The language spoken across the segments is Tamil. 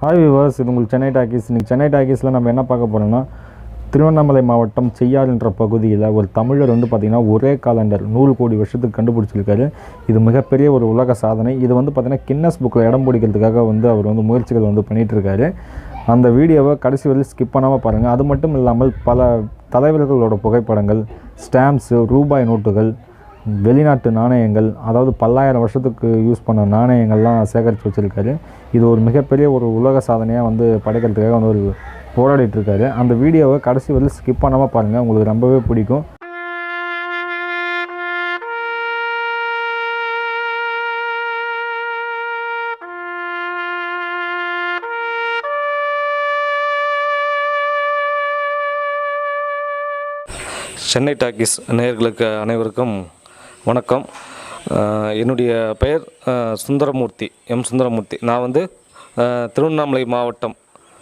ஹாய் விவர்ஸ் இது உங்களுக்கு சென்னை டாக்கீஸ். இன்றைக்கி சென்னை டாக்கீஸில் நம்ம என்ன பார்க்க போகிறோம்னா திருவண்ணாமலை மாவட்டம் செய்யாறுன்ற பகுதியில் ஒரு தமிழர் வந்து பார்த்திங்கன்னா ஒரே காலண்டர் நூறு கோடி வருஷத்துக்கு கண்டுபிடிச்சிருக்காரு. இது மிகப்பெரிய ஒரு உலக சாதனை. இது வந்து பார்த்திங்கன்னா கின்னஸ் புக்கில் இடம் பிடிக்கிறதுக்காக வந்து அவர் வந்து முயற்சிகள் வந்து பண்ணிகிட்ருக்காரு அந்த வீடியோவை கடைசி வரையில் ஸ்கிப் பண்ணாமல் பாருங்கள் அது மட்டும் இல்லாமல் பல தலைவர்களோட புகைப்படங்கள் ஸ்டாம்ப்ஸு ரூபாய் நோட்டுகள் வெளிநாட்டு நாணயங்கள் அதாவது பல்லாயிரம் வருஷத்துக்கு யூஸ் பண்ண நாணயங்கள்லாம் சேகரித்து வச்சுருக்காரு. இது ஒரு மிகப்பெரிய ஒரு உலக சாதனையாக வந்து படைக்கிறதுக்காக வந்து ஒரு போராடிட்டு இருக்காரு. அந்த வீடியோவை கடைசி வரையும் ஸ்கிப் பண்ணாமல் பாருங்கள் உங்களுக்கு ரொம்பவே பிடிக்கும். சென்னை டாக்கீஸ் நேயர்களுக்கு அனைவருக்கும் வணக்கம். என்னுடைய பெயர் சுந்தரமூர்த்தி எம். சுந்தரமூர்த்தி. நான் வந்து திருவண்ணாமலை மாவட்டம்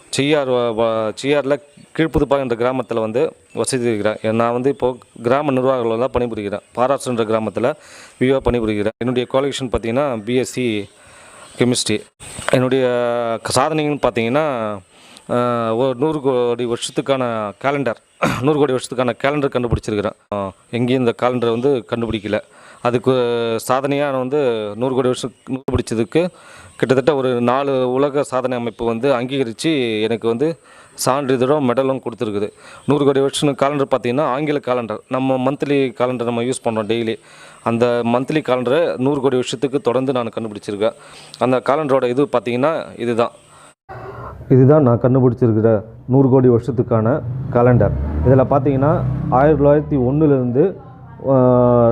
செய்யார் வ- செய்யாரில் கீழ்ப்புதுப்பா என்ற கிராமத்தில் வந்து வசதி இருக்கிறேன் நான் வந்து இப்போது கிராம நிர்வாகங்களெல்லாம் தான் பணிபுரிகிறேன். பாராசுன்ற கிராமத்தில் விவோ பணிபுரிகிறேன். என்னுடைய குவாலிஃபிகேஷன் பார்த்திங்கன்னா பிஎஸ்சி கெமிஸ்ட்ரி என்னுடைய சாதனைகள்னு பார்த்தீங்கன்னா ஒரு நூறு கோடி வருஷத்துக்கான கேலண்டர் நூறு கோடி வருஷத்துக்கான கேலண்டர் கண்டுபிடிச்சிருக்கிறேன். எங்கேயும் இந்த கேலண்டர் வந்து கண்டுபிடிக்கல. அதுக்கு சாதனையாக நான் வந்து நூறு கோடி வருஷம் கண்டுபிடிச்சதுக்கு கிட்டத்தட்ட ஒரு நாலு உலக சாதனை அமைப்பு வந்து அங்கீகரித்து எனக்கு வந்து சான்றிதழும் மெடலும் கொடுத்துருக்குது. நூறு கோடி வருஷம் காலண்டர் பார்த்தீங்கன்னா ஆங்கில காலண்டர் நம்ம மந்த்லி காலண்டர் நம்ம யூஸ் பண்ணுறோம் டெய்லி அந்த மந்த்லி காலண்டரை நூறு கோடி வருஷத்துக்கு தொடர்ந்து நான் கண்டுபிடிச்சிருக்கேன். அந்த காலண்டரோட இது பார்த்திங்கன்னா இதுதான். இதுதான் நான் கண்டுபிடிச்சிருக்கிற நூறு கோடி வருஷத்துக்கான காலண்டர் இதில் பார்த்தீங்கன்னா ஆயிரத்தி தொள்ளாயிரத்தி ஒன்றுலேருந்து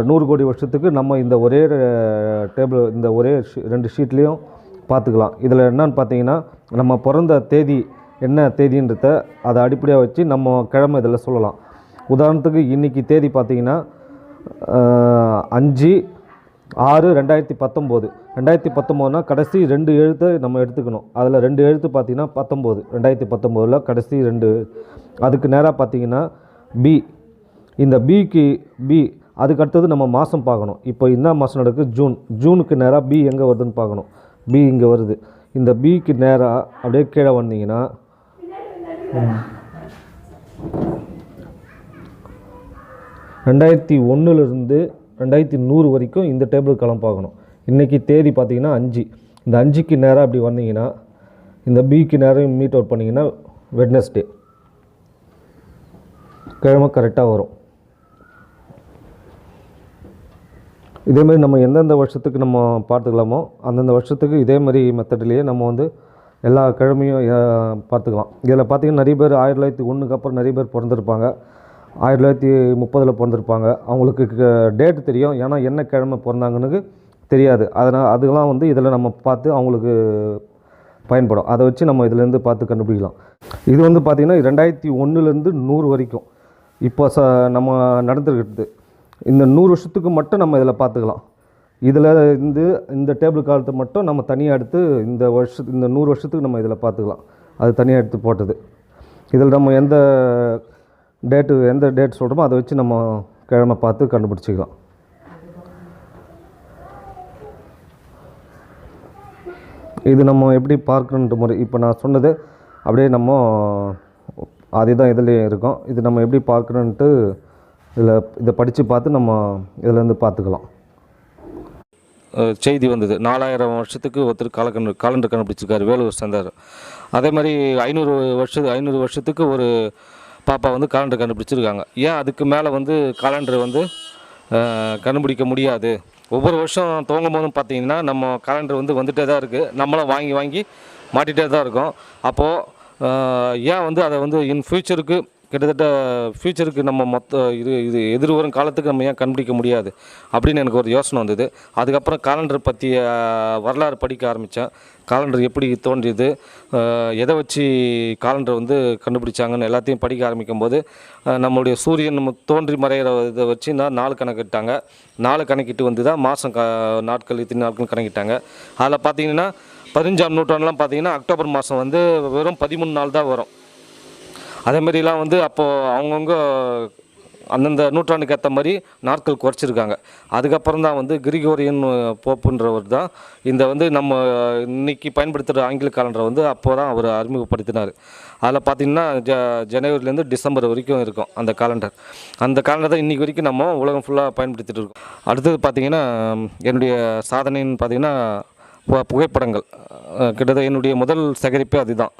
நூறு கோடி வருஷத்துக்கு நம்ம இந்த ஒரே டேபிள் இந்த ஒரே ஷீ- ரெண்டு ஷீட்லேயும் பார்த்துக்கலாம் இதில் என்னன்னு பார்த்தீங்கன்னா நம்ம பிறந்த தேதி என்ன தேதின்றத அதை அடிப்படையாக வச்சு நம்ம கிழமை இதில் சொல்லலாம். உதாரணத்துக்கு இன்றைக்கி தேதி பார்த்தீங்கன்னா அஞ்சு ஆறு ரெண்டாயிரத்தி பத்தொம்போது. ரெண்டாயிரத்தி பத்தொம்போதுனா கடைசி ரெண்டு எழுத்தை நம்ம எடுத்துக்கணும். அதில் ரெண்டு எழுத்து பார்த்தீங்கன்னா பத்தொம்போது. ரெண்டாயிரத்தி பத்தொம்போதில் கடைசி ரெண்டு. அதுக்கு நேராக பார்த்தீங்கன்னா பி இந்த பிக்கு பி அதுக்கு அடுத்தது நம்ம மாதம் பார்க்கணும். இப்போ என்ன மாதம் நடக்குது? ஜூன். ஜூனுக்கு நேராக பி எங்கே வருதுன்னு பார்க்கணும். பி இங்கே வருது. இந்த பிக்கு நேராக அப்படியே கீழே வந்தீங்கன்னா ரெண்டாயிரத்தி ஒன்றுலேருந்து ரெண்டாயிரத்தி நூறு வரைக்கும் இந்த டேபிள் களம் பார்க்கணும். இன்றைக்கி தேதி பார்த்தீங்கன்னா அஞ்சு. இந்த அஞ்சுக்கு நேராக அப்படி வந்தீங்கன்னா இந்த பிக்கு நேரம் மீட் அவுட் பண்ணிங்கன்னா வெட்னஸ்டே கிழமை கரெக்டாக வரும். இதேமாரி நம்ம எந்தெந்த வருஷத்துக்கு நம்ம பார்த்துக்கலாமோ அந்தந்த வருஷத்துக்கு இதே மாதிரி மெத்தட்லேயே நம்ம வந்து எல்லா கிழமையும் பார்த்துக்கலாம். இதில் பார்த்திங்கன்னா நிறைய பேர் ஆயிரத்தி தொள்ளாயிரத்தி ஒன்றுக்கு அப்புறம் நிறைய பேர் பிறந்திருப்பாங்க. ஆயிரத்தி தொள்ளாயிரத்தி முப்பதில் பிறந்திருப்பாங்க. அவங்களுக்கு டேட்டு தெரியும். ஏன்னா என்ன கிழமை பிறந்தாங்கன்னு தெரியாது. அதனால் அதுக்கெல்லாம் வந்து இதில் நம்ம பார்த்து அவங்களுக்கு பயன்படும். அதை வச்சு நம்ம இதிலேருந்து பார்த்து கண்டுபிடிக்கலாம். இது வந்து பார்த்திங்கன்னா ரெண்டாயிரத்தி ஒன்றுலேருந்து நூறு வரைக்கும். இப்போ ச நம்ம நடந்துருக்கிறது. இந்த நூறு வருஷத்துக்கு மட்டும் நம்ம இதில் பார்த்துக்கலாம். இதில் இருந்து இந்த டேபிள் காலத்தை மட்டும் நம்ம தனியாக எடுத்து இந்த வருஷ இந்த நூறு வருஷத்துக்கு நம்ம இதில் பார்த்துக்கலாம். அது தனியாக எடுத்து போட்டது. இதில் நம்ம எந்த டேட்டு எந்த டேட் சொல்கிறோமோ அதை வச்சு நம்ம கிழமை பார்த்து கண்டுபிடிச்சிக்கலாம். இது நம்ம எப்படி பார்க்கணுன்ற முறை இப்போ நான் சொன்னது அப்படியே நம்ம அதே தான் இதுலேயும் இருக்கும். இது நம்ம எப்படி பார்க்கணுன்ட்டு இதில் இதை படித்து பார்த்து நம்ம இதிலேருந்து பார்த்துக்கலாம். செய்தி வந்தது. நாலாயிரம் வருஷத்துக்கு ஒருத்தர் காலக்கண் காலண்டர் கண்டுபிடிச்சிருக்காரு வேலூர் சந்தார். அதே மாதிரி ஐநூறு வருஷம் ஐநூறு வருஷத்துக்கு ஒரு பாப்பா வந்து காலண்டர் கண்டுபிடிச்சிருக்காங்க. ஏன் அதுக்கு மேலே வந்து காலண்டர் வந்து கண்டுபிடிக்க முடியாது? ஒவ்வொரு வருஷம் துவங்கும் போதும் பார்த்தீங்கன்னா நம்ம காலண்டர் வந்து வந்துகிட்டே தான் இருக்குது நம்மளும் வாங்கி வாங்கி மாட்டிகிட்டே தான் இருக்கோம். அப்போது ஏன் வந்து அதை வந்து இன் ஃப்யூச்சருக்கு கிட்டத்தட்ட ஃப்யூச்சருக்கு நம்ம மொத்த இது இது எதிர்வரும் காலத்துக்கு நம்ம ஏன் கண்டுபிடிக்க முடியாது? அப்படின்னு எனக்கு ஒரு யோசனை வந்தது. அதுக்கப்புறம் காலண்டர் பற்றிய வரலாறு படிக்க ஆரம்பித்தேன் காலண்டர் எப்படி தோன்றியது எதை வச்சு காலண்டர் வந்து கண்டுபிடிச்சாங்கன்னு எல்லாத்தையும் படிக்க ஆரம்பிக்கும் போது நம்மளுடைய சூரியன் நம்ம தோன்றி மறையிற இதை வச்சு நான் நாலு கணக்கிட்டாங்க. நாலு கணக்கிட்டு வந்து தான் மாதம் க நாட்கள் இத்தனை நாட்கள் கணக்கிட்டாங்க. அதில் பார்த்தீங்கன்னா பதினஞ்சாம் நூற்றாண்டுலாம் பார்த்தீங்கன்னா அக்டோபர் மாதம் வந்து வெறும் பதிமூணு நாள் தான் வரும். அதே மாதிரிலாம் வந்து அப்போது அவங்கவுங்க அந்தந்த நூற்றாண்டுக்கு ஏற்ற மாதிரி நாட்கள் குறைச்சிருக்காங்க. அதுக்கப்புறம் தான் வந்து கிரிகோரியன் போப்புன்றவர் தான் இந்த வந்து நம்ம இன்றைக்கி பயன்படுத்துகிற ஆங்கில காலண்டரை வந்து அப்போ தான் அவர் அறிமுகப்படுத்தினார். அதில் பார்த்திங்கன்னா ஜ ஜனவரிலேருந்து டிசம்பர் வரைக்கும் இருக்கும் அந்த காலண்டர். அந்த காலண்டர் தான் இன்றைக்கி வரைக்கும் நம்ம உலகம் ஃபுல்லாக பயன்படுத்திகிட்டு இருக்கோம். அடுத்தது பார்த்திங்கன்னா என்னுடைய சாதனைன்னு பார்த்தீங்கன்னா புகைப்படங்கள். கிட்டத்தட்ட என்னுடைய முதல் சேகரிப்பே அதுதான்.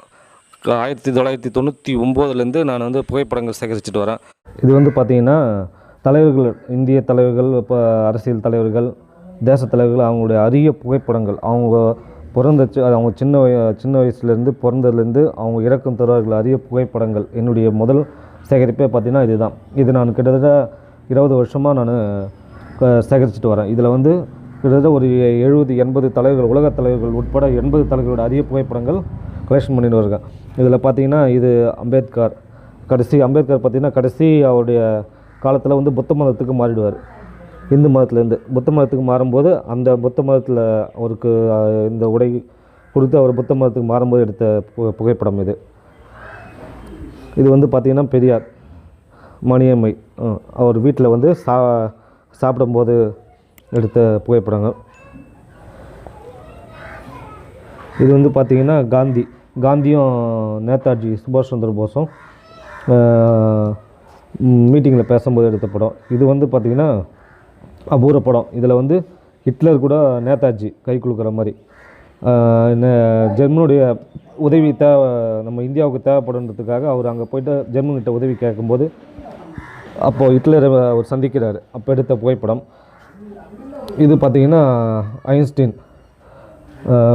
ஆயிரத்தி தொள்ளாயிரத்தி தொண்ணூற்றி ஒம்போதுலேருந்து நான் வந்து புகைப்படங்கள் சேகரிச்சுட்டு வரேன். இது வந்து பார்த்திங்கன்னா தலைவர்கள் இந்திய தலைவர்கள் இப்போ அரசியல் தலைவர்கள் தேச தலைவர்கள் அவங்களுடைய அரிய புகைப்படங்கள். அவங்க பிறந்த சி- அவங்க சின்ன வய- சின்ன வயசுலேருந்து பிறந்ததுலேருந்து அவங்க இறக்கும் தருவார்கள் அரிய புகைப்படங்கள். என்னுடைய முதல் சேகரிப்பே பார்த்திங்கன்னா இதுதான். இது நான் கிட்டத்தட்ட இருபது வருஷமாக நான் சேகரிச்சுட்டு வரேன். இதில் வந்து கிட்டத்தட்ட ஒரு எழுபது எண்பது தலைவர்கள் உலக தலைவர்கள் உட்பட எண்பது தலைவர்களோட அரிய புகைப்படங்கள் கலெக்ஷன் பண்ணிட்டு இருக்கேன் இதில் பார்த்தீங்கன்னா இது அம்பேத்கர். கடைசி அம்பேத்கர் பார்த்தீங்கன்னா கடைசி அவருடைய காலத்தில் வந்து புத்த மதத்துக்கு மாறிடுவார். இந்து மதத்துலேருந்து. புத்த மதத்துக்கு மாறும்போது அந்த புத்த மதத்தில் அவருக்கு இந்த உடை கொடுத்து அவர் புத்த மதத்துக்கு மாறும்போது எடுத்த பு புகைப்படம் இது. இது வந்து பார்த்திங்கன்னா பெரியார் மணியம்மை அவர் வீட்டில் வந்து சா சாப்பிடும்போது எடுத்த புகைப்படங்கள். இது வந்து பார்த்திங்கன்னா காந்தி. காந்தியும் நேதாஜி சுபாஷ் சந்திர போஸும் மீட்டிங்கில் பேசும்போது எடுத்த படம். இது வந்து பார்த்திங்கன்னா அபூர்வ படம். இதில் வந்து ஹிட்லர் கூட நேதாஜி கை குலுக்கிற மாதிரி. ஜெர்மனுடைய உதவி தேவை நம்ம இந்தியாவுக்கு தேவைப்படுன்றதுக்காக அவர் அங்கே போயிட்டு ஜெர்மன்கிட்ட உதவி கேட்கும்போது அப்போது ஹிட்லரை அவர் சந்திக்கிறார். அப்போ எடுத்த புகைப்படம். இது பார்த்திங்கன்னா ஐன்ஸ்டீன்.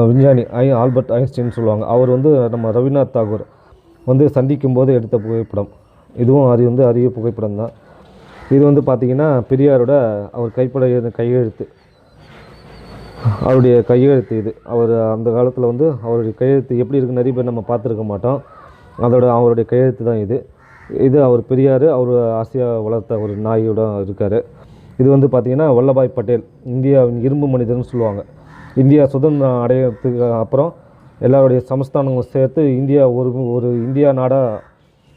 விஞ்ஞானி ஐ ஆல்பர்ட் ஐன்ஸ்டீன் சொல்லுவாங்க. அவர் வந்து நம்ம ரவிநாத் தாகூர் வந்து சந்திக்கும் போது எடுத்த புகைப்படம். இதுவும் அது வந்து அரிய புகைப்படம் தான். இது வந்து பார்த்திங்கன்னா பெரியாரோட அவர் கைப்பட கையெழுத்து. அவருடைய கையெழுத்து இது. அவர் அந்த காலத்தில் வந்து அவருடைய கையெழுத்து எப்படி இருக்குன்னு நிறைய பேர் நம்ம பார்த்துருக்க மாட்டோம். அதோட அவருடைய கையெழுத்து தான் இது. இது அவர் பெரியார் அவர் ஆசியா வளர்த்த ஒரு நாயோட இருக்கார். இது வந்து பார்த்திங்கன்னா வல்லபாய் பட்டேல் இந்தியாவின் இரும்பு மனிதர்னு சொல்லுவாங்க. இந்தியா சுதந்திரம் அடையிறதுக்கு அப்புறம் எல்லாருடைய சமஸ்தானங்களும் சேர்த்து இந்தியா ஒரு ஒரு இந்தியா நாடாக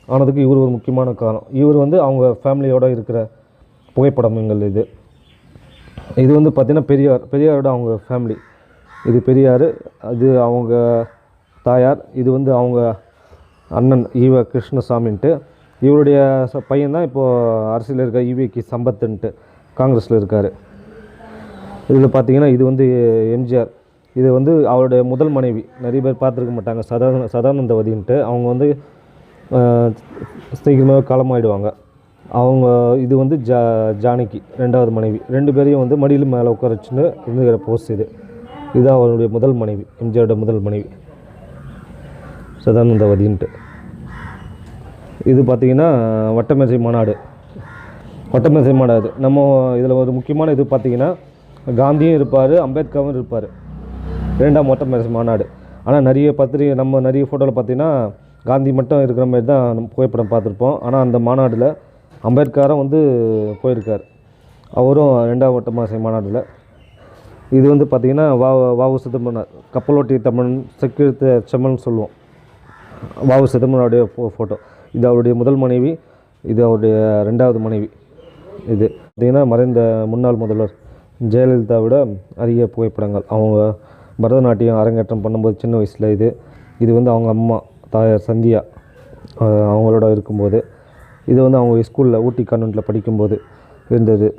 ஆனதுக்கு இவர் ஒரு முக்கியமான காரணம். இவர் வந்து அவங்க ஃபேமிலியோட இருக்கிற புகைப்படங்கள் இது. இது வந்து பார்த்திங்கன்னா பெரியார் பெரியாரோட அவங்க ஃபேமிலி இது பெரியார் அது அவங்க தாயார் இது வந்து அவங்க அண்ணன் ஈவ கிருஷ்ணசாமின்ட்டு. இவருடைய ச- பையன் தான் இப்போது அரசியலில் இருக்க ஈவிக்கு சம்பத்துன்ட்டு காங்கிரஸில் இருக்கார். இதில் பார்த்தீங்கன்னா இது வந்து எம்ஜிஆர். இது வந்து அவருடைய முதல் மனைவி. நிறைய பேர் பார்த்துருக்க மாட்டாங்க. சதானந்த சதானந்தவதின்ட்டு அவங்க வந்து சீக்கிரமாக சீக்கிரமாகவே காலமாயிடுவாங்க. அவங்க இது வந்து ஜா ஜானகி ரெண்டாவது மனைவி. ரெண்டு பேரையும் வந்து மடியில் மேலே உட்கார வச்சுன்னு இருந்துக்கிற போஸ் இது. இதுதான் அவருடைய முதல் மனைவி. எம்ஜிஆரோட முதல் மனைவி. சதானந்தவதின்ட்டு. இது பார்த்திங்கன்னா வட்டமேசை மாநாடு. வட்டமேசை மாநாடு நம்ம இதில் ஒரு முக்கியமான இது பார்த்திங்கன்னா காந்தியும் இருப்பார் அம்பேத்கரும் இருப்பார். இரண்டாம் மொட்டை மாநாடு. ஆனால் நிறைய பத்திரிகை நம்ம நிறைய ஃபோட்டோவில் பார்த்தீங்கன்னா காந்தி மட்டும் இருக்கிற மாதிரி தான் நம்ம புகைப்படம் பார்த்துருப்போம். ஆனால் அந்த மாநாட்டில் அம்பேத்கரும் வந்து போயிருக்கார். அவரும் ரெண்டாம் வட்டமேசை மாநாட்டில் இது வந்து பார்த்திங்கன்னா வா வாவு சிதம்பரனார் கப்பலோட்டி தமிழன் செக்கெழுத்த செம்மன் சொல்லுவோம். வாவு சிதம்பரனுடைய ஃபோ ஃபோட்டோ இது அவருடைய முதல் மனைவி. இது அவருடைய ரெண்டாவது மனைவி. இது பார்த்திங்கன்னா மறைந்த முன்னாள் முதல்வர். ஜெயலலிதாவோட அதிக புகைப்படங்கள். அவங்க பரதநாட்டியம் அரங்கேற்றம் பண்ணும்போது சின்ன வயசில் இது. இது வந்து அவங்க அம்மா தாயார் சந்தியா அவங்களோட இருக்கும்போது. இது வந்து அவங்க ஸ்கூலில் ஊட்டி கான்வெண்ட்டில் படிக்கும்போது இருந்தது.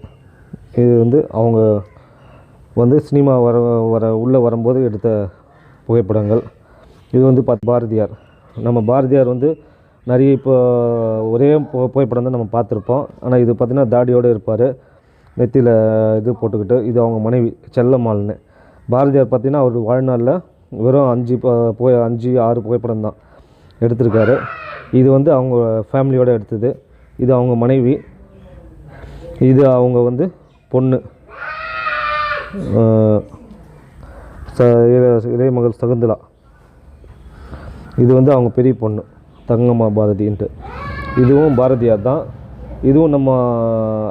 இது வந்து அவங்க வந்து சினிமா வர வர உள்ளே வரும்போது எடுத்த புகைப்படங்கள். இது வந்து பார்த்து பாரதியார். நம்ம பாரதியார் வந்து நிறைய இப்போ ஒரே பு- புகைப்படம் தான் நம்ம பார்த்துருப்போம். ஆனால் இது பார்த்திங்கன்னா தாடியோடு இருப்பார். நெத்தியில் இது போட்டுக்கிட்டு இது அவங்க மனைவி செல்லம்மாள்னு. பாரதியார் பார்த்திங்கன்னா அவர் வாழ்நாளில் வெறும் அஞ்சு ப- புகை அஞ்சு ஆறு புகைப்படம் தான் எடுத்திருக்காரு. இது வந்து அவங்க ஃபேமிலியோடு எடுத்தது. இது அவங்க மனைவி. இது அவங்க வந்து பொண்ணு. ச இளைய- இளைய மகள் சகுந்தலா. இது வந்து அவங்க பெரிய பொண்ணு தங்கம்மா பாரதின்ட்டு. இதுவும் பாரதியார் தான். இதுவும் நம்ம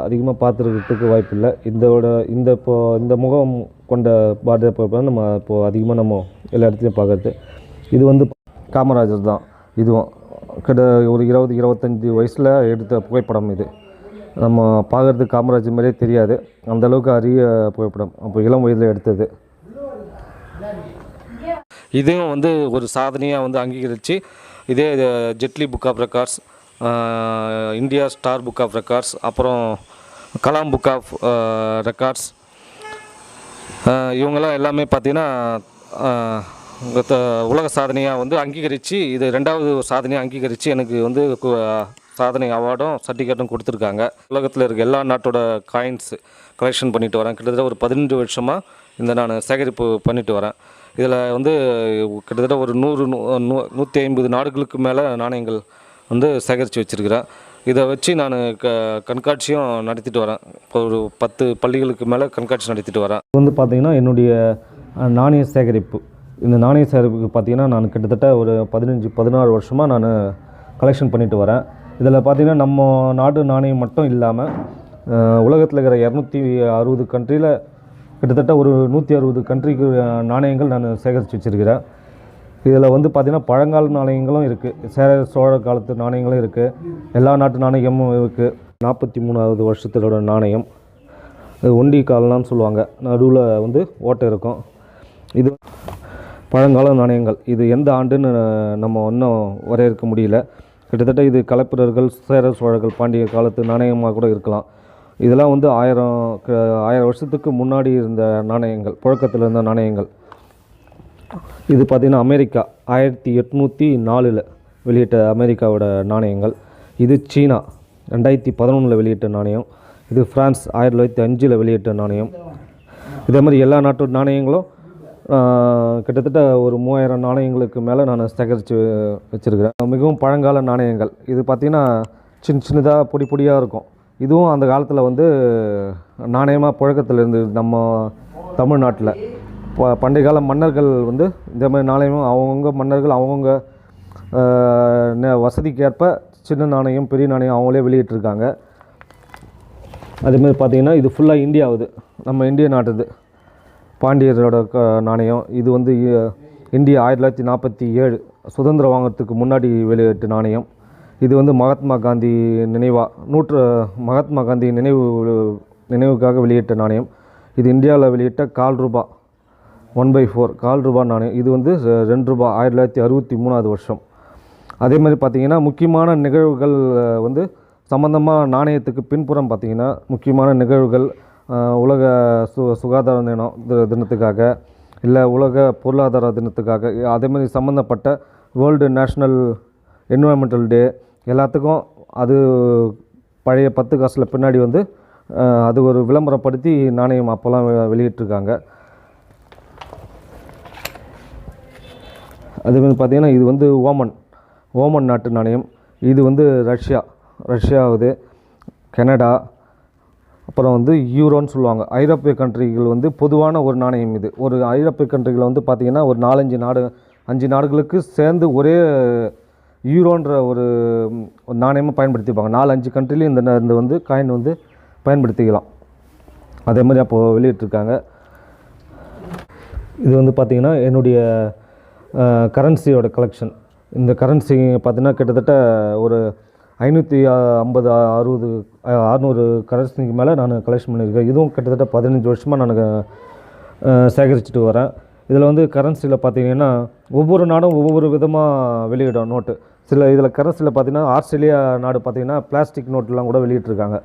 அதிகமாக பார்த்துருக்கிறதுக்கு வாய்ப்பில்லை. இதோட இந்த இப்போ இந்த முகம் கொண்ட பாரதியார் புகைப்படம் நம்ம இப்போது அதிகமாக நம்ம எல்லா இடத்துலையும் பார்க்குறது இது வந்து காமராஜர் தான். இதுவும் கிட்ட ஒரு இருபது இருபத்தஞ்சி வயசில் எடுத்த புகைப்படம் இது. நம்ம பார்க்குறதுக்கு காமராஜர் மாதிரியே தெரியாது. அந்தளவுக்கு அரிய புகைப்படம். அப்போ இளம் வயதில் எடுத்தது. இதுவும் வந்து ஒரு சாதனையாக வந்து அங்கீகரித்து இதே Jaitley book of records India star book of records அப்புறம் கலாம் புக் ஆஃப் ரெக்கார்ட்ஸ். இவங்கெல்லாம் எல்லாமே பார்த்தீங்கன்னா த- உலக சாதனையாக வந்து அங்கீகரித்து இது ரெண்டாவது சாதனையாக அங்கீகரித்து எனக்கு வந்து கு- சாதனை அவார்டும் சர்டிஃபிகேட்டும் கொடுத்துருக்காங்க. உலகத்தில் இருக்க எல்லா நாட்டோட காயின்ஸ் கலெக்ஷன் பண்ணிட்டு வரேன். கிட்டத்தட்ட ஒரு பதினஞ்சு வருஷமாக இந்த நான் சேகரிப்பு பண்ணிட்டு வரேன். இதில் வந்து கிட்டத்தட்ட ஒரு நூறு நூ- நூ- நூற்றி ஐம்பது நாடுகளுக்கு மேலே நாணயங்கள் வந்து சேகரித்து வச்சுருக்கிறேன் இதை வச்சு நான் க கண்காட்சியும் நடத்திட்டு வரேன். இப்போ ஒரு பத்து பள்ளிகளுக்கு மேலே கண்காட்சி நடத்திட்டு வரேன். இது வந்து பார்த்திங்கன்னா என்னுடைய நாணய சேகரிப்பு. இந்த நாணய சேகரிப்புக்கு பார்த்திங்கன்னா நான் கிட்டத்தட்ட ஒரு பதினஞ்சு பதினாறு வருஷமாக நான் கலெக்ஷன் பண்ணிட்டு வரேன். இதில் பார்த்திங்கன்னா நம்ம நாட்டு நாணயம் மட்டும் இல்லாமல் உலகத்தில் இருக்கிற இரநூத்தி அறுபது கண்ட்ரியில் கிட்டத்தட்ட ஒரு நூற்றி அறுபது கண்ட்ரிக்கு நாணயங்கள் நான் சேகரித்து வச்சுருக்கிறேன். இதில் வந்து பார்த்திங்கன்னா பழங்கால நாணயங்களும் இருக்குது சேர சோழ காலத்து நாணயங்களும் இருக்குது எல்லா நாட்டு நாணயமும் இருக்குது நாற்பத்தி மூணாவது வருஷத்தோட நாணயம். இது ஒண்டி கால்னான்னு சொல்லுவாங்க. நடுவில் வந்து ஓட்டை இருக்கும். இது பழங்கால நாணயங்கள். இது எந்த ஆண்டுன்னு நம்ம இன்னும் வரையறுக்க முடியல. கிட்டத்தட்ட இது கலப்பிரர்கள் சேர சோழர்கள் பாண்டிய காலத்து நாணயமாக கூட இருக்கலாம். இதெல்லாம் வந்து ஆயிரம் க- ஆயிரம் வருஷத்துக்கு முன்னாடி இருந்த நாணயங்கள் புழக்கத்தில் இருந்த நாணயங்கள். இது பார்த்திங்கன்னா அமெரிக்கா ஆயிரத்தி எட்நூற்றி நாலில் வெளியிட்ட அமெரிக்காவோட நாணயங்கள். இது சீனா ரெண்டாயிரத்தி பதினொன்றில் வெளியிட்ட நாணயம். இது ஃப்ரான்ஸ் ஆயிரத்தி தொள்ளாயிரத்தி அஞ்சில் வெளியிட்ட நாணயம். இதே மாதிரி எல்லா நாட்டு நாணயங்களும் கிட்டத்தட்ட ஒரு மூவாயிரம் நாணயங்களுக்கு மேலே நான் சேகரித்து வச்சுருக்கிறேன். மிகவும் பழங்கால நாணயங்கள். இது பார்த்திங்கன்னா சின்ன சின்னதாக பொடி பொடியாக இருக்கும். இதுவும் அந்த காலத்தில் வந்து நாணயமாக புழக்கத்தில் இருந்தது நம்ம தமிழ்நாட்டில் ப பண்டைய கால மன்னர்கள் வந்து இந்த மாதிரி நாணயமும் அவங்கவுங்க மன்னர்கள் அவங்கவுங்க ந- வசதிக்கேற்ப சின்ன நாணயம் பெரிய நாணயம் அவங்களே வெளியிட்டிருக்காங்க. அதேமாதிரி பார்த்திங்கன்னா இது ஃபுல்லாக இந்தியாவுது நம்ம இந்திய நாட்டுது பாண்டியரோட க நாணயம். இது வந்து இ- இந்தியா ஆயிரத்தி தொள்ளாயிரத்தி நாற்பத்தி ஏழு சுதந்திரம் வாங்கிறதுக்கு முன்னாடி வெளியிட்ட நாணயம். இது வந்து மகாத்மா காந்தி நினைவாக நூற்று மகாத்மா காந்தி நினைவு நினைவுக்காக வெளியிட்ட நாணயம். இது இந்தியாவில் வெளியிட்ட கால் ரூபா. ஒன் பை ஃபோர் கால் ரூபா நாணயம். இது வந்து ரெண்டு ரூபா ஆயிரத்தி தொள்ளாயிரத்தி அறுபத்தி மூணாவது வருஷம். அதே மாதிரி பார்த்திங்கன்னா முக்கியமான நிகழ்வுகள் வந்து சம்மந்தமாக நாணயத்துக்கு பின்புறம் பார்த்திங்கன்னா முக்கியமான நிகழ்வுகள் உலக சு சுகாதார தினம் தினத்துக்காக இல்லை உலக பொருளாதார தினத்துக்காக அதே மாதிரி சம்மந்தப்பட்ட வேர்ல்டு நேஷ்னல் என்வரன்மெண்டல் டே எல்லாத்துக்கும் அது பழைய பத்து காசில் பின்னாடி வந்து அது ஒரு விளம்பரப்படுத்தி நாணயம் அப்போல்லாம் வெ- அது வந்து பார்த்திங்கன்னா இது வந்து ஓமன் ஓமன் நாட்டு நாணயம். இது வந்து ரஷ்யா ரஷ்யாவது கனடா அப்புறம் வந்து யூரோன்னு சொல்லுவாங்க. ஐரோப்பிய கண்ட்ரிகள் வந்து பொதுவான ஒரு நாணயம் இது. ஒரு ஐரோப்பிய கண்ட்ரிகள் வந்து பார்த்திங்கன்னா ஒரு நாலஞ்சு நாடு அஞ்சு நாடுகளுக்கு சேர்ந்து ஒரே யூரோன்ற ஒரு ஒரு நாணயமாக பயன்படுத்திப்பாங்க. நாலு அஞ்சு கண்ட்ரிலையும் இந்த இந்த வந்து காயின் வந்து பயன்படுத்திக்கலாம். அதே மாதிரி அப்போது வெளியிட்ருக்காங்க இது வந்து பார்த்திங்கன்னா என்னுடைய கரன்சியோட கலெக்ஷன் இந்த கரன்சி பார்த்திங்கன்னா கிட்டத்தட்ட ஒரு ஐநூற்றி ஐம்பது அறுபது அறநூறு கரன்சிக்கு மேலே நான் கலெக்ஷன் பண்ணியிருக்கேன். இதுவும் கிட்டத்தட்ட பதினஞ்சு வருஷமாக நான் சேகரிச்சுட்டு வரேன். இதில் வந்து கரன்சியில் பார்த்தீங்கன்னா ஒவ்வொரு நாடும் ஒவ்வொரு விதமாக வெளியிடும் நோட்டு சில இதில் கரன்சியில் பார்த்தீங்கன்னா ஆஸ்திரேலியா நாடு பார்த்தீங்கன்னா பிளாஸ்டிக் நோட்டெலாம் கூட வெளியிட்ருக்காங்க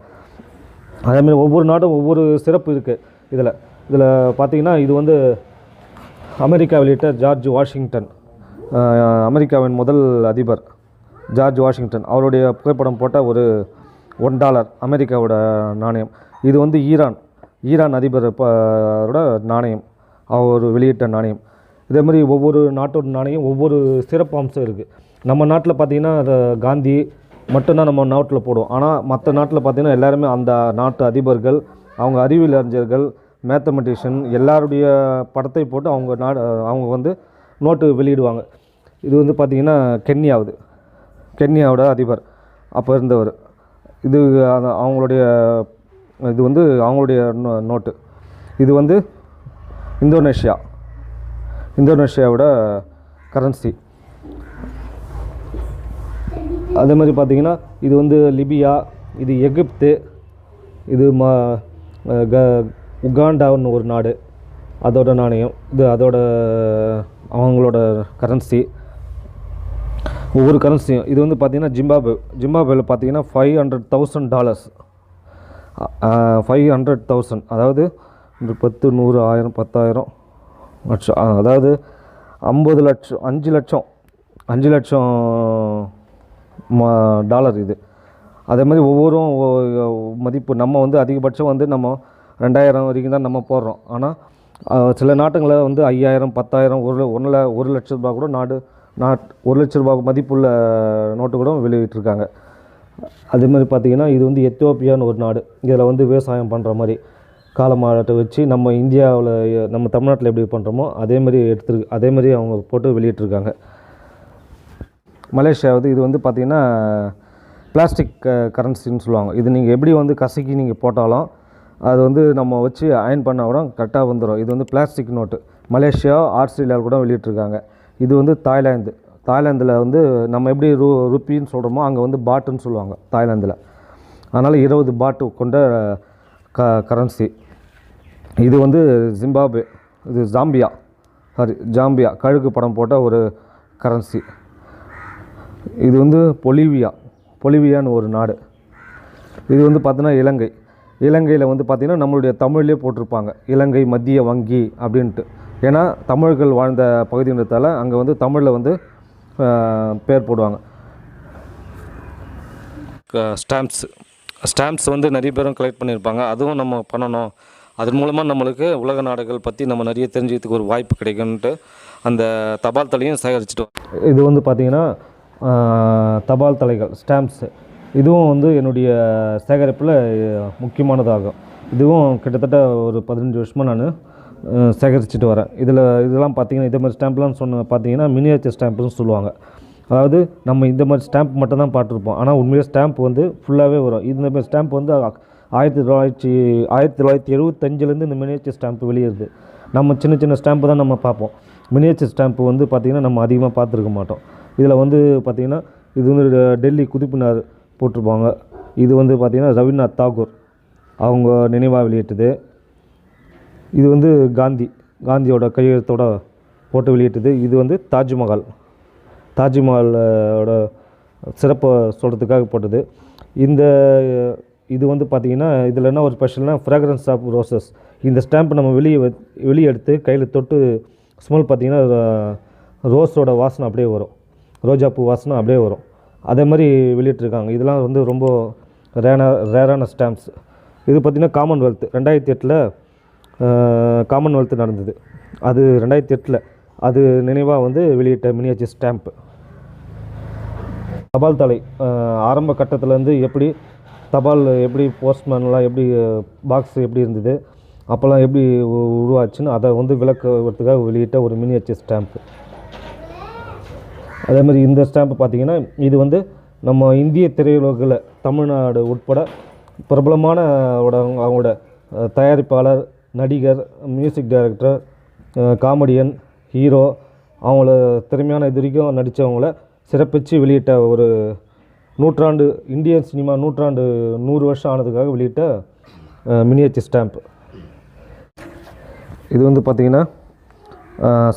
அதேமாதிரி ஒவ்வொரு நாடும் ஒவ்வொரு சிறப்பு இருக்குது இதில் இதில் பார்த்தீங்கன்னா இது வந்து அமெரிக்கா வெளியிட்ட ஜார்ஜ் வாஷிங்டன் அமெரிக்காவின் முதல் அதிபர் ஜார்ஜ் வாஷிங்டன். அவருடைய புகைப்படம் போட்ட ஒரு ஒன் டாலர் அமெரிக்காவோட நாணயம். இது வந்து ஈரான் ஈரான் அதிபர் நாணயம். அவர் வெளியிட்ட நாணயம். இதே மாதிரி ஒவ்வொரு நாட்டோட நாணயம் ஒவ்வொரு சிறப்பு அம்சம் இருக்குது நம்ம நாட்டில் பார்த்தீங்கன்னா அது காந்தி மட்டும்தான் நம்ம நாட்டில் போடுவோம். ஆனால் மற்ற நாட்டில் பார்த்திங்கன்னா எல்லாருமே அந்த நாட்டு அதிபர்கள் அவங்க அறிவியல் அறிஞர்கள் மேத்தமெட்டிஷியன் எல்லாருடைய படத்தை போட்டு அவங்க நாடு அவங்க வந்து நோட்டு வெளியிடுவாங்க. இது வந்து பார்த்திங்கன்னா கென்யாவது. கென்யாவோட அதிபர். அப்போ இருந்தவர். இது அவங்களுடைய இது வந்து அவங்களுடைய நோ- நோட்டு இது வந்து இந்தோனேஷியா. இந்தோனேஷியாவோட கரன்சி அதே மாதிரி பார்த்தீங்கன்னா இது வந்து லிபியா இது எகிப்து இது மா க உகாண்டான்னு ஒரு நாடு. அதோட நாணயம் இது அதோட அவங்களோட கரன்சி ஒவ்வொரு கரன்சியும் இது வந்து பார்த்தீங்கன்னா ஜிம்பாபே ஜிம்பாபேவில் பார்த்தீங்கன்னா five hundred thousand dollars five hundred thousand அதாவது பத்து நூறு ஆயிரம் பத்தாயிரம் லட்சம். அதாவது ஐம்பது லட்சம் அஞ்சு லட்சம் அஞ்சு லட்சம் மா டாலர் இது. அதே மாதிரி ஒவ்வொரும் மதிப்பு நம்ம வந்து அதிகபட்சம் வந்து நம்ம ரெண்டாயிரம் வரைக்கும் தான் நம்ம போடுறோம். ஆனால் சில நாட்டுங்களில் வந்து ஐயாயிரம் பத்தாயிரம் ஒரு ஒன்றில் ஒரு லட்ச ரூபா கூட நாடு நாட் ஒரு லட்ச ரூபா மதிப்புள்ள நோட்டு கூட வெளியிட்டிருக்காங்க. அதே மாதிரி பார்த்தீங்கன்னா இது வந்து எத்தியோப்பியான்னு ஒரு நாடு. இதில் வந்து விவசாயம் பண்ணுற மாதிரி காலமாட்டை வச்சு நம்ம இந்தியாவில் நம்ம தமிழ்நாட்டில் எப்படி பண்ணுறோமோ அதே மாதிரி எடுத்துரு அதே மாதிரி அவங்க போட்டு வெளியிட்டிருக்காங்க. மலேசியா வந்து இது வந்து பார்த்திங்கன்னா பிளாஸ்டிக் கரன்சின்னு சொல்லுவாங்க. இது நீங்கள் எப்படி வந்து கசக்கி நீங்கள் போட்டாலும் அது வந்து நம்ம வச்சு அயன் பண்ணால் கூட கரெக்டாக வந்துடும் இது வந்து பிளாஸ்டிக் நோட்டு. மலேசியா ஆஸ்திரேலியாவில் கூட வெளியிட்ருக்காங்க இது வந்து தாய்லாந்து. தாய்லாந்தில் வந்து நம்ம எப்படி ரூ ருப்பின்னு சொல்கிறோமோ அங்கே வந்து பாட்டுன்னு சொல்லுவாங்க தாய்லாந்தில். அதனால் இருபது பாட்டு கொண்ட க கரன்சி இது வந்து ஜிம்பாப்வே. இது ஜாம்பியா. Sorry Zambia. கழுகு படம் போட்ட ஒரு கரன்சி இது வந்து பொலிவியா. பொலிவியான்னு ஒரு நாடு. இது வந்து பார்த்தீங்கன்னா இலங்கை. இலங்கையில் வந்து பார்த்திங்கன்னா நம்மளுடைய தமிழ்லேயே போட்டிருப்பாங்க. இலங்கை மத்திய வங்கி அப்படின்ட்டு. ஏன்னா தமிழர்கள் வாழ்ந்த பகுதின்றதால அங்கே வந்து தமிழில் வந்து பேர் போடுவாங்க. ஸ்டாம்ப்ஸ். ஸ்டாம்ப்ஸ் வந்து நிறைய பேரும் கலெக்ட் பண்ணியிருப்பாங்க அதுவும் நம்ம பண்ணணும். அதன் மூலமாக நம்மளுக்கு உலக நாடுகள் பற்றி நம்ம நிறைய தெரிஞ்சுக்கிறதுக்கு ஒரு வாய்ப்பு கிடைக்கும்ன்ட்டு அந்த தபால் தலையும் சேகரிச்சுட்டு. இது வந்து பார்த்திங்கன்னா தபால் தலைகள் ஸ்டாம்ப்ஸு. இதுவும் வந்து என்னுடைய சேகரிப்பில் முக்கியமானதாகும். இதுவும் கிட்டத்தட்ட ஒரு பதினஞ்சு வருஷமாக நான் சேகரிச்சுட்டு வரேன். இதில் இதெல்லாம் பார்த்தீங்கன்னா இதே மாதிரி ஸ்டாம்ப்லாம் சொன்ன பார்த்தீங்கன்னா மினியேச்சர் ஸ்டாம்ப்னு சொல்லுவாங்க. அதாவது நம்ம இந்த மாதிரி ஸ்டாம்ப் மட்டும் தான் பார்த்துருப்போம். ஆனால் உண்மையாக ஸ்டாம்ப் வந்து ஃபுல்லாகவே வரும். இந்த மாதிரி ஸ்டாம்ப் வந்து ஆயிரத்தி தொள்ளாயிரத்தி ஆயிரத்தி தொள்ளாயிரத்தி எழுபத்தஞ்சிலேருந்து இந்த மினியேச்சர் ஸ்டாம்ப் வெளியேறுது. நம்ம சின்ன சின்ன ஸ்டாம்ப்பு தான் நம்ம பார்ப்போம். மினியேச்சர் ஸ்டாம்ப் வந்து பார்த்திங்கன்னா நம்ம அதிகமாக பார்த்துருக்க மாட்டோம். இதில் வந்து பார்த்திங்கன்னா இது வந்து டெ- டெல்லி குதிப்பினார் போட்டிருப்பாங்க. இது வந்து பார்த்திங்கன்னா ரவீந்திரநாத் தாகூர் அவங்க நினைவாக வெளியிட்டது. இது வந்து காந்தி காந்தியோட கையெழுத்தோட போட்டு வெளியிட்டது. இது வந்து தாஜ்மஹால் தாஜ்மஹாலோட சிறப்பை சொல்கிறதுக்காக போட்டது. இந்த இது வந்து பார்த்திங்கன்னா இதில் என்ன ஒரு ஸ்பெஷல்னால் ஃப்ராக்ரன்ஸ் ஆஃப் ரோசஸ் இந்த ஸ்டாம்ப் நம்ம வெளியே வ- வெளியே எடுத்து கையில் தொட்டு ஸ்மெல் பார்த்திங்கன்னா ரோஸோட வாசனை அப்படியே வரும். ரோஜாப்பூ வாசனை அப்படியே வரும். அதே மாதிரி வெளியிட்டிருக்காங்க. இதெல்லாம் வந்து ரொம்ப ரேனா ரேரான ஸ்டாம்ப்ஸ் இது பார்த்திங்கன்னா காமன்வெல்த் ரெண்டாயிரத்தி எட்டில் காமன்வெல்த் நடந்தது. அது ரெண்டாயிரத்தி எட்டில் அது நினைவாக வந்து வெளியிட்ட மினியேச்சர் ஸ்டாம்ப் தபால் தலை ஆரம்ப கட்டத்துலேருந்து எப்படி தபால் எப்படி போஸ்ட்மேன்லாம் எப்படி பாக்ஸ் எப்படி இருந்தது அப்போல்லாம் எப்படி உ- உருவாச்சுன்னு அதை வந்து விளக்குறதுக்காக வெளியிட்ட ஒரு மினியேச்சர் ஸ்டாம்ப்பு அதே மாதிரி இந்த ஸ்டாம்ப்பு பார்த்தீங்கன்னா இது வந்து நம்ம இந்திய திரையுலகில் தமிழ்நாடு உட்பட பிரபலமான அவங்களோட தயாரிப்பாளர் நடிகர் மியூசிக் டைரக்டர் காமெடியன் ஹீரோ அவங்கள திறமையான இது வரைக்கும் நடித்தவங்கள சிறப்பித்து வெளியிட்ட ஒரு நூற்றாண்டு இந்தியன் சினிமா நூற்றாண்டு நூறு வருஷம் ஆனதுக்காக வெளியிட்ட மினியேச்சர் ஸ்டாம்ப் இது வந்து பார்த்திங்கன்னா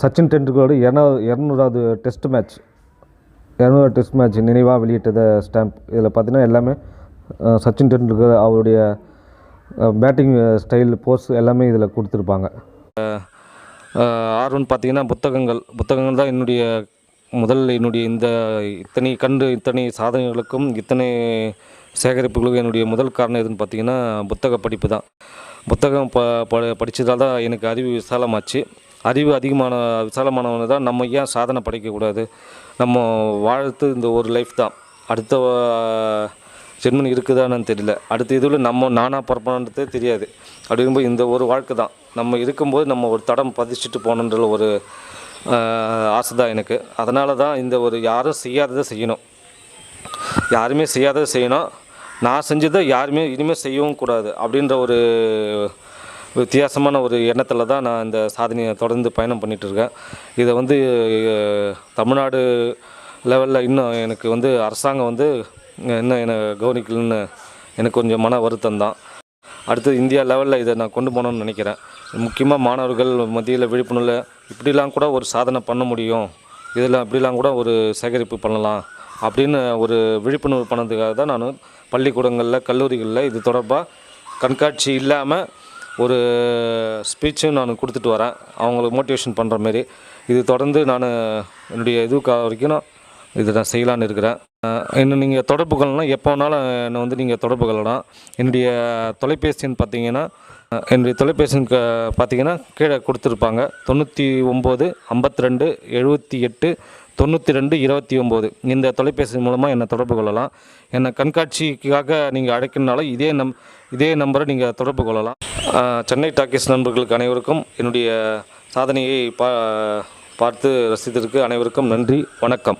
சச்சின் டெண்டுல்கரோட இரநூ இரநூறாவது டெஸ்ட் மேட்ச் இரநூறு டெஸ்ட் மேட்ச் நினைவாக வெளியிட்டத ஸ்டாம்ப். இதில் பார்த்தீங்கன்னா எல்லாமே சச்சின் டெண்டுல்கர் அவருடைய பேட்டிங் ஸ்டைல் போஸ் எல்லாமே இதில் கொடுத்துருப்பாங்க. ஆஹ் ஆர்வம் பார்த்தீங்கன்னா புத்தகங்கள் புத்தகங்கள் தான் என்னுடைய முதல் என்னுடைய இந்த இத்தனை கண்டு இத்தனை சாதனைகளுக்கும் இத்தனை சேகரிப்புகளுக்கும் என்னுடைய முதல் காரணம் எதுன்னு பார்த்தீங்கன்னா புத்தக படிப்பு தான். புத்தகம் ப ப படித்ததால் தான் எனக்கு அறிவு விசாலமாச்சு. அறிவு அதிகமான விசாலமானவங்க தான் நம்ம ஏன் சாதனை படைக்கக்கூடாது நம்ம வாழ்த்து இந்த ஒரு லைஃப் தான். அடுத்த ஜென்மன் இருக்குதான்னு தெரியல. அடுத்த இதில் நம்ம நானாக பிறப்போன்றதே தெரியாது. அப்படிங்கும்போது இந்த ஒரு வாழ்க்கை தான். நம்ம இருக்கும்போது நம்ம ஒரு தடம் பதிச்சுட்டு போகணுன்ற ஒரு ஆசை தான் எனக்கு. அதனால தான் இந்த ஒரு யாரும் செய்யாததை செய்யணும். யாருமே செய்யாததை செய்யணும். நான் செஞ்சதை யாருமே இனிமேல் செய்யவும் கூடாது அப்படின்ற ஒரு வித்தியாசமான ஒரு எண்ணத்தில் தான் நான் இந்த சாதனையை தொடர்ந்து பயணம் பண்ணிகிட்ருக்கேன் இதை வந்து தமிழ்நாடு லெவலில் இன்னும் எனக்கு வந்து அரசாங்கம் வந்து இன்னும் என்னை கவனிக்கலன்னு எனக்கு கொஞ்சம் மன வருத்தம் தான். அடுத்து இந்தியா லெவலில் இதை நான் கொண்டு போகணும்னு நினைக்கிறேன். முக்கியமாக மாணவர்கள் மத்தியில் விழிப்புணர்வு இப்படிலாம் கூட ஒரு சாதனை பண்ண முடியும். இதில் அப்படிலாம் கூட ஒரு சேகரிப்பு பண்ணலாம் அப்படின்னு ஒரு விழிப்புணர்வு பண்ணதுக்காக தான் நான் பள்ளிக்கூடங்களில் கல்லூரிகளில் இது தொடர்பாக கண்காட்சி இல்லாமல் ஒரு ஸ்பீச்சும் நான் கொடுத்துட்டு வரேன். அவங்களுக்கு மோட்டிவேஷன் பண்ணுற மாரி. இது தொடர்ந்து நான் என்னுடைய இதுக்காக வரைக்கும் நான் இதை நான் செய்யலான்னு இருக்கிறேன். என்ன இன்னும் நீங்கள் தொடர்பு கொள்ளலாம் எப்போ வேணாலும் என்னை வந்து நீங்கள் தொடர்பு கொள்ளலாம். என்னுடைய தொலைபேசின்னு பார்த்தீங்கன்னா என்னுடைய தொலைபேசி க- பார்த்தீங்கன்னா கீழே கொடுத்துருப்பாங்க. தொண்ணூற்றி ஒம்பது ஐம்பத்தி ரெண்டு எழுபத்தி எட்டு தொண்ணூற்றி ரெண்டு இருபத்தி ஒம்பது. இந்த தொலைபேசி மூலமாக என்னை தொடர்பு கொள்ளலாம். என்னை கண்காட்சிக்காக நீங்கள் அழைக்கணுனாலும் இதே நம் இதே நம்பரை நீங்கள் தொடர்பு கொள்ளலாம். சென்னை டாக்கீஸ் நண்பர்களுக்கு அனைவருக்கும் என்னுடைய சாதனையை பா பார்த்து ரசித்திருக்கு அனைவருக்கும் நன்றி. வணக்கம்.